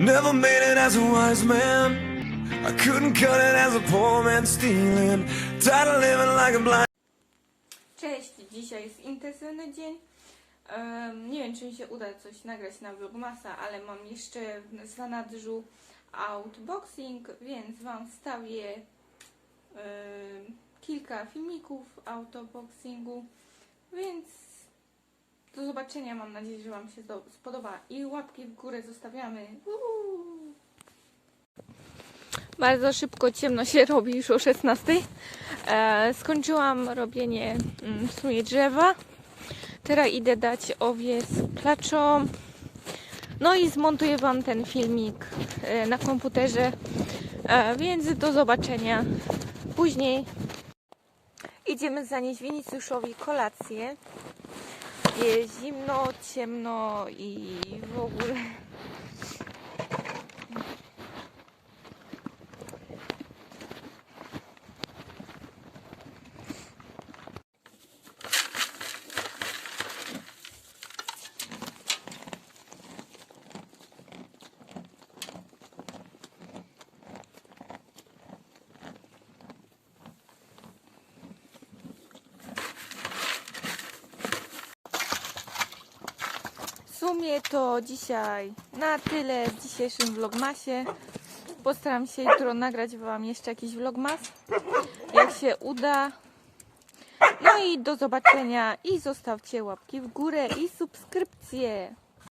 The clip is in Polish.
Never made it as a wise man. I couldn't cut it as a poor man stealing. Tired of living like a blind. Cześć, dzisiaj jest intensywny dzień. Em, nie wiem, czy mi się uda coś nagrać na Vlogmasa, ale mam jeszcze w zanadrzu outboxing, więc Wam wstawię em, kilka filmików autoboxingu, więc do zobaczenia. Mam nadzieję, że Wam się spodoba i łapki w górę zostawiamy. Bardzo szybko ciemno się robi już o 16. E, skończyłam robienie mm, w sumie drzewa. Teraz idę dać owiec klaczom. No i zmontuję Wam ten filmik e, na komputerze. E, więc do zobaczenia później. Idziemy zanieść Winicjuszowi kolację. Zimno, ciemno i w ogóle. Sumie to dzisiaj na tyle w dzisiejszym vlogmasie. Postaram się jutro nagrać Wam jeszcze jakiś vlogmas, jak się uda. No i do zobaczenia i zostawcie łapki w górę i subskrypcje.